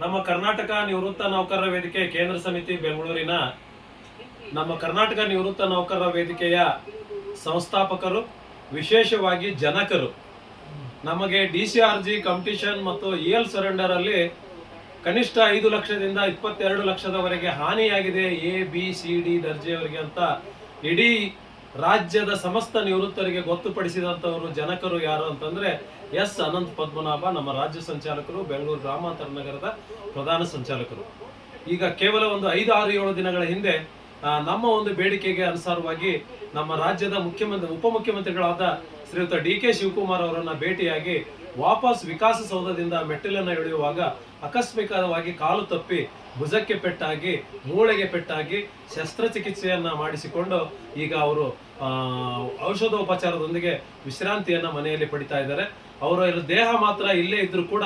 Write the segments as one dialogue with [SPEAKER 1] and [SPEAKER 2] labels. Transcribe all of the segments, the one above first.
[SPEAKER 1] ನಮ್ಮ ಕರ್ನಾಟಕ ನಿವೃತ್ತ ನೌಕರರ ವೇದಿಕೆ ಕೇಂದ್ರ ಸಮಿತಿ ಬೆಂಗಳೂರಿನ ನಮ್ಮ ಕರ್ನಾಟಕ ನಿವೃತ್ತ ನೌಕರರ ವೇದಿಕೆಯ ಸಂಸ್ಥಾಪಕರು, ವಿಶೇಷವಾಗಿ ಜನಕರು. ನಮಗೆ D C R G competition ಮತ್ತು ಇ ಎಲ್ ಸರೆಂಡರ್ ಅಲ್ಲಿ ಕನಿಷ್ಠ ಐದು ಲಕ್ಷದಿಂದ ಇಪ್ಪತ್ತೆರಡು ಲಕ್ಷದವರೆಗೆ ಹಾನಿಯಾಗಿದೆ ಎ ಬಿ ಸಿ ಡಿ ದರ್ಜೆಯವರಿಗೆ ಅಂತ ಇಡೀ ರಾಜ್ಯದ ಸಮಸ್ತ ನಿವೃತ್ತರಿಗೆ ಗೊತ್ತುಪಡಿಸಿದಂಥವರು ಜನಕರು ಯಾರು ಅಂತಂದ್ರೆ ಎಸ್ ಅನಂತ್ ಪದ್ಮನಾಭ, ನಮ್ಮ ರಾಜ್ಯ ಸಂಚಾಲಕರು, ಬೆಂಗಳೂರು ಗ್ರಾಮಾಂತರ ನಗರದ ಪ್ರಧಾನ ಸಂಚಾಲಕರು. ಈಗ ಕೇವಲ ಒಂದು ಐದು ಆರು ಏಳು ದಿನಗಳ ಹಿಂದೆ ನಮ್ಮ ಒಂದು ಬೇಡಿಕೆಗೆ ಅನುಸಾರವಾಗಿ ನಮ್ಮ ರಾಜ್ಯದ ಮುಖ್ಯಮಂತ್ರಿ, ಉಪಮುಖ್ಯಮಂತ್ರಿಗಳಾದ ಶ್ರೀಯುತ ಡಿ ಕೆ ಶಿವಕುಮಾರ್ ಅವರನ್ನ ಭೇಟಿಯಾಗಿ ವಾಪಸ್ ವಿಕಾಸಸೌಧದಿಂದ ಮೆಟ್ಟಿಲನ್ನು ಎಳೆಯುವಾಗ ಆಕಸ್ಮಿಕವಾಗಿ ಕಾಲು ತಪ್ಪಿ ಭುಜಕ್ಕೆ ಪೆಟ್ಟಾಗಿ ಮೂಳೆಗೆ ಪೆಟ್ಟಾಗಿ ಶಸ್ತ್ರಚಿಕಿತ್ಸೆಯನ್ನು ಮಾಡಿಸಿಕೊಂಡು ಈಗ ಅವರು ಔಷಧೋಪಚಾರದೊಂದಿಗೆ ವಿಶ್ರಾಂತಿಯನ್ನ ಮನೆಯಲ್ಲಿ ಪಡಿತಾ ಇದ್ದಾರೆ. ಅವರ ದೇಹ ಮಾತ್ರ ಇಲ್ಲೇ ಇದ್ರೂ ಕೂಡ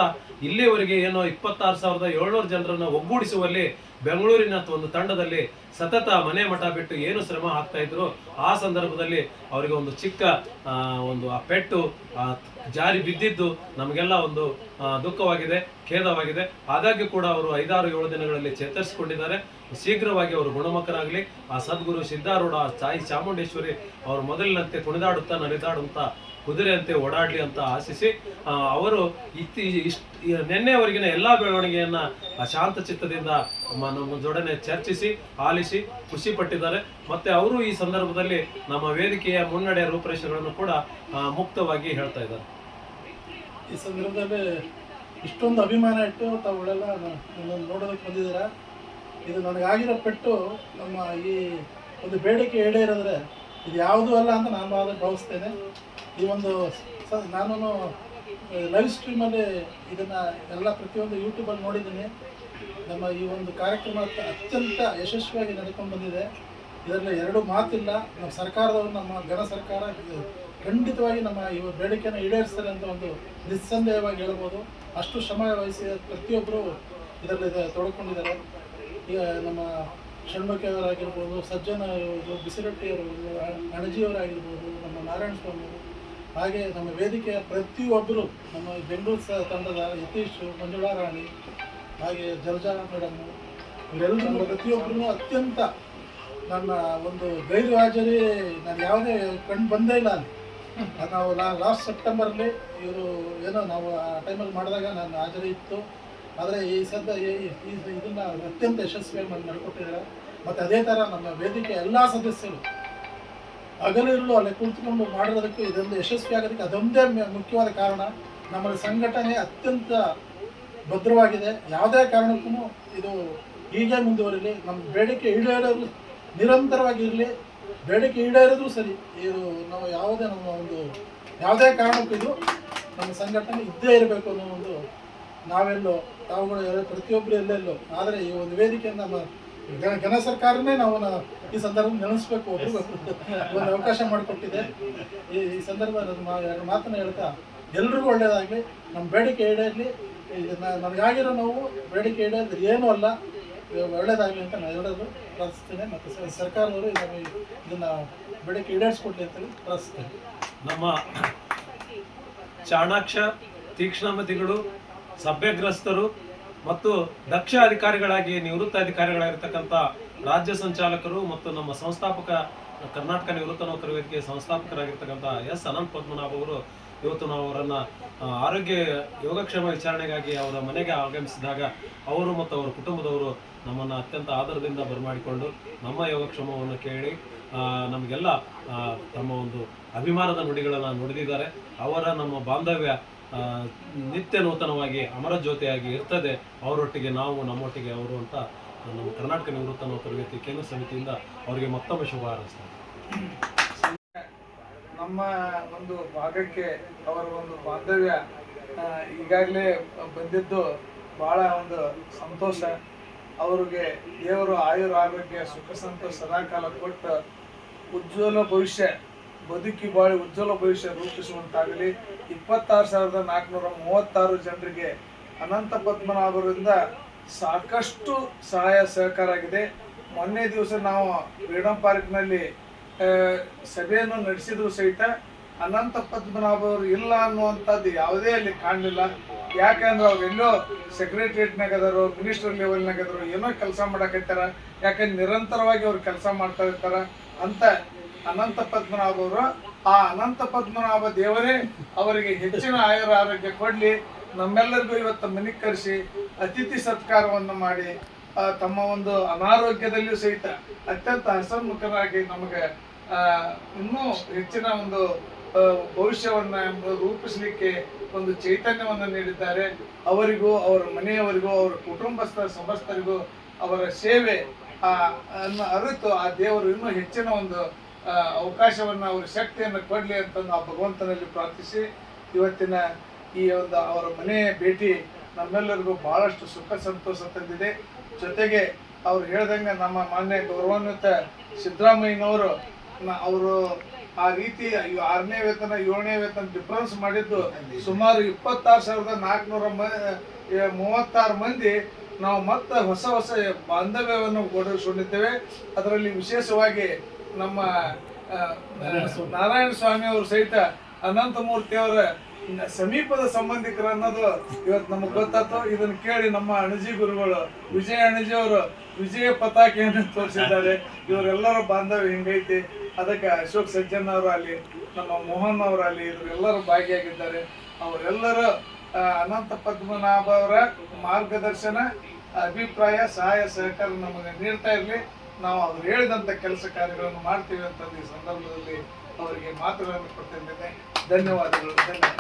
[SPEAKER 1] ಇಲ್ಲಿವರೆಗೆ ಏನೋ ಇಪ್ಪತ್ತಾರು ಸಾವಿರದ ಏಳ್ನೂರು ಜನರನ್ನು ಒಗ್ಗೂಡಿಸುವಲ್ಲಿ ಬೆಂಗಳೂರಿನ ಒಂದು ತಂಡದಲ್ಲಿ ಸತತ ಮನೆ ಮಠ ಬಿಟ್ಟು ಏನು ಶ್ರಮ ಹಾಕ್ತಾ ಇದ್ರು, ಆ ಸಂದರ್ಭದಲ್ಲಿ ಅವರಿಗೆ ಒಂದು ಚಿಕ್ಕ ಒಂದು, ಆ ಪೆಟ್ಟು ಜಾರಿ ಬಿದ್ದಿದ್ದು ನಮಗೆಲ್ಲ ಒಂದು ದುಃಖವಾಗಿದೆ, ಖೇದವಾಗಿದೆ. ಆದಾಗ್ಯೂ ಕೂಡ ಅವರು ಐದಾರು ಏಳು ದಿನಗಳಲ್ಲಿ ಚೇತರಿಸಿಕೊಂಡಿದ್ದಾರೆ. ಶೀಘ್ರವಾಗಿ ಅವರು ಗುಣಮುಖರಾಗಲಿ. ಆ ಸದ್ಗುರು ಸಿದ್ಧಾರೂಢ ಸಾಯಿ ಚಾಮುಂಡೇಶ್ವರಿ ಅವರು ಮೊದಲಿನಂತೆ ಕುಣಿದಾಡುತ್ತಾ ನಡೆದಾಡುತ್ತಾ ಕುದುರೆಯಂತೆ ಓಡಾಡಲಿ ಅಂತ ಆಶಿಸಿ ಅವರು ಇತ್ತಿ ಇಷ್ಟ ನಿನ್ನೆವರೆಗಿನ ಎಲ್ಲ ಬೆಳವಣಿಗೆಯನ್ನು ಶಾಂತ ಚಿತ್ತದಿಂದ ನಮ್ಮ ಜೊಡನೆ ಚರ್ಚಿಸಿ, ಆಲಿಸಿ, ಖುಷಿ ಪಟ್ಟಿದ್ದಾರೆ. ಮತ್ತೆ ಅವರು ಈ ಸಂದರ್ಭದಲ್ಲಿ ನಮ್ಮ ವೇದಿಕೆಯ ಮುನ್ನಡೆ ರೂಪರೇಷೆಗಳನ್ನು ಕೂಡ ಮುಕ್ತವಾಗಿ ಹೇಳ್ತಾ ಇದ್ದಾರೆ.
[SPEAKER 2] ಈ ಸಂದರ್ಭದಲ್ಲಿ ಇಷ್ಟೊಂದು ಅಭಿಮಾನ ಇಟ್ಟು ತಾವುಗಳೆಲ್ಲ ನೋಡೋದಕ್ಕೆ ಬಂದಿದ್ದೀರಾ? ಇದು ನನಗಾಗಿರೋ ಪೆಟ್ಟು ನಮ್ಮ ಈ ಒಂದು ಬೇಡಿಕೆ ಈಡೇರಿದ್ರೆ ಇದು ಯಾವುದೂ ಅಲ್ಲ ಅಂತ ನಾನು ಅದನ್ನು ಭಾವಿಸ್ತೇನೆ. ಈ ಒಂದು ನಾನು ಲೈವ್ ಸ್ಟ್ರೀಮಲ್ಲಿ ಇದನ್ನು ಎಲ್ಲ ಪ್ರತಿಯೊಂದು ಯೂಟ್ಯೂಬಲ್ಲಿ ನೋಡಿದ್ದೀನಿ. ನಮ್ಮ ಈ ಒಂದು ಕಾರ್ಯಕ್ರಮ ಅತ್ಯಂತ ಯಶಸ್ವಿಯಾಗಿ ನಡ್ಕೊಂಡು ಬಂದಿದೆ. ಇದರಲ್ಲಿ ಎರಡು ಮಾತಿಲ್ಲ. ನಮ್ಮ ಸರ್ಕಾರದವರು ನಮ್ಮ ಜನ ಸರ್ಕಾರ ಖಂಡಿತವಾಗಿ ನಮ್ಮ ಈ ಬೇಡಿಕೆಯನ್ನು ಈಡೇರಿಸ್ತಾರೆ ಅಂತ ಒಂದು ನಿಸ್ಸಂದೇಹವಾಗಿ ಹೇಳ್ಬೋದು. ಅಷ್ಟು ಶ್ರಮ ವಹಿಸಿ ಪ್ರತಿಯೊಬ್ಬರು ಇದರಲ್ಲಿ ಇದೆ- ತೊಡ್ಕೊಂಡಿದ್ದಾರೆ. ಈಗ ನಮ್ಮ ಷಣ್ಮುಖಿಯವರಾಗಿರ್ಬೋದು ಸಜ್ಜನ ಇರ್ಬೋದು ಬಿಸಿರಟ್ಟಿಯವರವರು ಅಣಜಿಯವರಾಗಿರ್ಬೋದು ನಮ್ಮ ನಾರಾಯಣ ಸ್ವಾಮಿ ಅವರು, ಹಾಗೆ ನಮ್ಮ ವೇದಿಕೆಯ ಪ್ರತಿಯೊಬ್ಬರು, ನಮ್ಮ ಬೆಂಗಳೂರು ತಂಡದ ಯತೀಶ್ ಮಂಜುಳಾ ರಾಣಿ, ಹಾಗೆ ಜಲಜಾ ಮೇಡಮ್ ಇವರೆಲ್ಲರೂ ಪ್ರತಿಯೊಬ್ಬರೂ ಅತ್ಯಂತ ನನ್ನ ಒಂದು ಗೈರು ಹಾಜರಿ, ನಾನು ಯಾವುದೇ ಕಂಡು ಬಂದೇ ಇಲ್ಲ ಅಲ್ಲಿ. ನಾವು ಲಾಸ್ಟ್ ಸೆಪ್ಟೆಂಬರಲ್ಲಿ ಇವರು ಏನೋ ನಾವು ಆ ಟೈಮಲ್ಲಿ ಮಾಡಿದಾಗ ನಾನು ಹಾಜರಿ ಇತ್ತು. ಆದರೆ ಈ ಸದ್ಯ ಇದನ್ನು ಅತ್ಯಂತ ಯಶಸ್ವಿಯಾಗಿ ನಾನು ನಡ್ಕೊಟ್ಟಿದ್ದಾರೆ. ಮತ್ತು ಅದೇ ಥರ ನಮ್ಮ ವೇದಿಕೆ ಎಲ್ಲ ಸದಸ್ಯರು ಹಗಲಿರುಳು ಅಲ್ಲಿ ಕುಳಿತುಕೊಂಡು ಮಾಡಿರೋದಕ್ಕೆ ಇದೊಂದು ಯಶಸ್ವಿ ಆಗೋದಕ್ಕೆ ಅದೊಂದೇ ಮುಖ್ಯವಾದ ಕಾರಣ ನಮ್ಮ ಸಂಘಟನೆ ಅತ್ಯಂತ ಭದ್ರವಾಗಿದೆ. ಯಾವುದೇ ಕಾರಣಕ್ಕೂ ಇದು ಹೀಗೆ ಮುಂದುವರಿಲಿ. ನಮ್ಮ ಬೇಡಿಕೆ ಈಡೇರೋದು ನಿರಂತರವಾಗಿ ಇರಲಿ ಬೇಡಿಕೆ ಈಡೇರೋದು ಸರಿ. ಇದು ನಾವು ಯಾವುದೇ ನಮ್ಮ ಒಂದು, ಯಾವುದೇ ಕಾರಣಕ್ಕೂ ಇದು ನಮ್ಮ ಸಂಘಟನೆ ಇದ್ದೇ ಇರಬೇಕು ಅನ್ನೋ ಒಂದು ನಾವೆಲ್ಲೋ, ತಾವುಗಳು ಪ್ರತಿಯೊಬ್ಬರು ಎಲ್ಲೆಲ್ಲೋ, ಆದರೆ ಈ ಒಂದು ವೇದಿಕೆಯನ್ನು ನಮ್ಮ ಘನ ಸರ್ಕಾರನೇ ನಾವು ಈ ಸಂದರ್ಭ ನೆನೆಸ್ಬೇಕು ಒಂದು ಅವಕಾಶ ಮಾಡಿಕೊಟ್ಟಿದೆ. ಈ ಈ ಸಂದರ್ಭ ಎರಡು ಮಾತನ್ನ ಹೇಳ್ತಾ ಎಲ್ರಿಗೂ ಒಳ್ಳೆಯದಾಗಲಿ ನಮ್ಮ ಬೇಡಿಕೆ ಈಡೇರಲಿ. ಇದನ್ನ ನನಗಾಗಿರೋ ನಾವು ಬೇಡಿಕೆ ಈಡೇರಿದ್ರೆ ಏನೂ ಅಲ್ಲ. ಇದು ಒಳ್ಳೇದಾಗಲಿ ಅಂತ ನಾನು ಹೇಳೋದು. ಪ್ರಾರ್ಥಿಸ್ತೇನೆ. ಮತ್ತು ಸರ್ಕಾರದವರು ಇದನ್ನು ಇದನ್ನು ಬೇಡಿಕೆ ಈಡೇರಿಸ್ಕೊಡ್ಲಿ ಅಂತೇಳಿ ಪ್ರಾರ್ಥಿಸ್ತೇನೆ.
[SPEAKER 1] ನಮ್ಮ ಚಾಣಾಕ್ಷ ತೀಕ್ಷ್ಣಮತಿಗಳು ಸಭ್ಯಗ್ರಸ್ತರು ಮತ್ತು ದಕ್ಷ ಅಧಿಕಾರಿಗಳಾಗಿ ನಿವೃತ್ತ ಅಧಿಕಾರಿಗಳಾಗಿರ್ತಕ್ಕಂಥ ರಾಜ್ಯ ಸಂಚಾಲಕರು ಮತ್ತು ನಮ್ಮ ಸಂಸ್ಥಾಪಕ ಕರ್ನಾಟಕ ನಿವೃತ್ತ ನೌಕರ ವೇದಿಕೆ ಸಂಸ್ಥಾಪಕರಾಗಿರ್ತಕ್ಕಂಥ ಎಸ್ ಅನಂತ್ ಪದ್ಮನಾಭ ಅವರು ಇವತ್ತು ನಾವು ಅವರನ್ನ ಆರೋಗ್ಯ ಯೋಗಕ್ಷೇಮ ವಿಚಾರಣೆಗಾಗಿ ಅವರ ಮನೆಗೆ ಆಗಮಿಸಿದಾಗ ಅವರು ಮತ್ತು ಅವರ ಕುಟುಂಬದವರು ನಮ್ಮನ್ನು ಅತ್ಯಂತ ಆದರದಿಂದ ಬರಮಾಡಿಕೊಂಡು ನಮ್ಮ ಯೋಗಕ್ಷೇಮವನ್ನು ಕೇಳಿ ನಮಗೆಲ್ಲ ತಮ್ಮ ಒಂದು ಅಭಿಮಾನದ ನುಡಿಗಳನ್ನು ನುಡಿದಿದ್ದಾರೆ. ಅವರ ನಮ್ಮ ಬಾಂಧವ್ಯ ನಿತ್ಯ ನೂತನವಾಗಿ ಅಮರ ಜ್ಯೋತಿಯಾಗಿ ಇರ್ತದೆ. ಅವರೊಟ್ಟಿಗೆ ನಾವು, ನಮ್ಮೊಟ್ಟಿಗೆ ಅವರು ಅಂತ ನಮ್ಮ ಕರ್ನಾಟಕ ನಿವೃತ್ತ ತರಬೇತಿ ಕೇಂದ್ರ ಸಮಿತಿಯಿಂದ ಅವರಿಗೆ ಮತ್ತೊಮ್ಮೆ ಶುಭ ಹಾರೈಸ್ತಾರೆ.
[SPEAKER 3] ನಮ್ಮ ಒಂದು ಭಾಗಕ್ಕೆ ಅವರ ಒಂದು ಬಾಂಧವ್ಯ ಈಗಾಗಲೇ ಬಂದಿದ್ದು ಬಹಳ ಒಂದು ಸಂತೋಷ. ಅವರಿಗೆ ದೇವರು ಆಯುರ ಆರೋಗ್ಯ, ಸುಖ, ಸಂತೋಷ ಸದಾಕಾಲ ಕೊಟ್ಟು ಉಜ್ವಲ ಭವಿಷ್ಯ ಬದುಕಿ ಬಾಳಿ ಉಜ್ವಲ ಭವಿಷ್ಯ ರೂಪಿಸುವಂತಾಗಲಿ. ಇಪ್ಪತ್ತಾರು ಸಾವಿರದ ನಾಲ್ಕುನೂರ ಮೂವತ್ತಾರು ಜನರಿಗೆ ಅನಂತ ಪದ್ಮನಾಭರಿಂದ ಸಾಕಷ್ಟು ಸಹಾಯ ಸಹಕಾರ ಆಗಿದೆ. ಮೊನ್ನೆ ದಿವಸ ನಾವು ಫ್ರೀಡಂ ಪಾರ್ಕ್ನಲ್ಲಿ ಸಭೆಯನ್ನು ನಡೆಸಿದ್ರು ಸಹಿತ ಅನಂತ ಪದ್ಮನಾಭ ಅವರು ಇಲ್ಲ ಅನ್ನುವಂಥದ್ದು ಯಾವುದೇ ಅಲ್ಲಿ ಕಾಣಲಿಲ್ಲ. ಯಾಕಂದ್ರೆ ಅವ್ರು ಎಲ್ಲೋ ಸೆಕ್ರೆಟರಿಯೇಟ್ನಾಗ ಅದಾರು ಮಿನಿಸ್ಟರ್ ಲೆವೆಲ್ನಾಗ ಅದಾರು ಏನೋ ಕೆಲಸ ಮಾಡಕತ್ತಾರ ಯಾಕಂದ್ರೆ ನಿರಂತರವಾಗಿ ಅವ್ರು ಕೆಲಸ ಮಾಡ್ತಾ ಇರ್ತಾರ ಅಂತ ಅನಂತ ಪದ್ಮನಾಭವರು ಆ ಅನಂತ ಪದ್ಮನಾಭ ದೇವರೇ ಅವರಿಗೆ ಹೆಚ್ಚಿನ ಆಯುರ ಆರೋಗ್ಯ ಕೊಡ್ಲಿ. ನಮ್ಮೆಲ್ಲರಿಗೂ ಇವತ್ತು ಮನೆಗೆ ಕರೆಸಿ ಅತಿಥಿ ಸತ್ಕಾರವನ್ನು ಮಾಡಿ ತಮ್ಮ ಒಂದು ಅನಾರೋಗ್ಯದಲ್ಲಿಯೂ ಸಹಿತ ಅತ್ಯಂತ ಹಸನ್ಮುಖರಾಗಿ ನಮಗೆ ಇನ್ನೂ ಹೆಚ್ಚಿನ ಒಂದು ಭವಿಷ್ಯವನ್ನ ರೂಪಿಸಲಿಕ್ಕೆ ಒಂದು ಚೈತನ್ಯವನ್ನು ನೀಡಿದ್ದಾರೆ. ಅವರಿಗೂ, ಅವರ ಮನೆಯವರಿಗೂ, ಅವರ ಕುಟುಂಬಸ್ಥರ ಸಮಸ್ತರಿಗೂ ಅವರ ಸೇವೆ ಅನ್ನು ಅರಿತು ಆ ದೇವರು ಇನ್ನೂ ಹೆಚ್ಚಿನ ಒಂದು ಅವಕಾಶವನ್ನ ಅವ್ರ ಶಕ್ತಿಯನ್ನು ಕೊಡಲಿ ಅಂತ ನಾವು ಭಗವಂತನಲ್ಲಿ ಪ್ರಾರ್ಥಿಸಿ ಇವತ್ತಿನ ಈ ಒಂದು ಅವರ ಮನೆಯ ಭೇಟಿ ನಮ್ಮೆಲ್ಲರಿಗೂ ಬಹಳಷ್ಟು ಸುಖ ಸಂತೋಷ ತಂದಿದೆ. ಜೊತೆಗೆ ಅವ್ರು ಹೇಳ್ದಂಗೆ ನಮ್ಮ ಮಾನ್ಯ ಗೌರವಾನ್ವಿತ ಸಿದ್ದರಾಮಯ್ಯನವರು ಅವರು ಆ ರೀತಿ ಆರನೇ ವೇತನ, ಏಳನೇ ವೇತನ ಡಿಫರೆನ್ಸ್ ಮಾಡಿದ್ದು ಸುಮಾರು ಇಪ್ಪತ್ತಾರು ಸಾವಿರದ ನಾಲ್ಕುನೂರ ಮೂವತ್ತಾರು ಮಂದಿ ನಾವು ಮತ್ತೆ ಹೊಸ ಹೊಸ ಬಾಂಧವ್ಯವನ್ನು ಒದಗಿಸಿಕೊಂಡಿದ್ದೇವೆ. ಅದರಲ್ಲಿ ವಿಶೇಷವಾಗಿ ನಮ್ಮ ನಾರಾಯಣ ಸ್ವಾಮಿ ಅವರು ಸಹಿತ ಅನಂತಮೂರ್ತಿ ಅವರ ಸಮೀಪದ ಸಂಬಂಧಿಕರು ಅನ್ನೋದು ಇವತ್ತು ನಮಗೆ ಗೊತ್ತಾಯ್ತು. ಇದನ್ನು ಕೇಳಿ ನಮ್ಮ ಅಣಜಿ ಗುರುಗಳು ವಿಜಯ ಅಣಜಿ ಅವರು ವಿಜಯ ಪತಾಕೆಯನ್ನು ತೋರಿಸಿದ್ದಾರೆ. ಇವರೆಲ್ಲರ ಬಾಂಧವ್ಯ ಹಿಂಗೈತಿ? ಅದಕ್ಕೆ ಅಶೋಕ್ ಸಜ್ಜನ್ ಅವರು ಅಲ್ಲಿ ನಮ್ಮ ಮೋಹನ್ ಅವರು ಅಲ್ಲಿ ಇವರೆಲ್ಲರೂ ಭಾಗಿಯಾಗಿದ್ದಾರೆ. ಅವರೆಲ್ಲರೂ ಅನಂತ ಪದ್ಮನಾಭ ಅವರ ಮಾರ್ಗದರ್ಶನ, ಅಭಿಪ್ರಾಯ, ಸಹಾಯ, ಸಹಕಾರ ನಮಗೆ ನೀಡ್ತಾ ಇರಲಿ. ನಾವು ಅವ್ರು ಹೇಳಿದಂಥ ಕೆಲಸ ಕಾರ್ಯಗಳನ್ನು ಮಾಡ್ತೀವಿ ಅಂತ ಈ ಸಂದರ್ಭದಲ್ಲಿ ಅವರಿಗೆ ಮಾತುಗಳನ್ನು ಕೊಡ್ತಿದ್ದೇನೆ ಧನ್ಯವಾದಗಳು. ಧನ್ಯವಾದ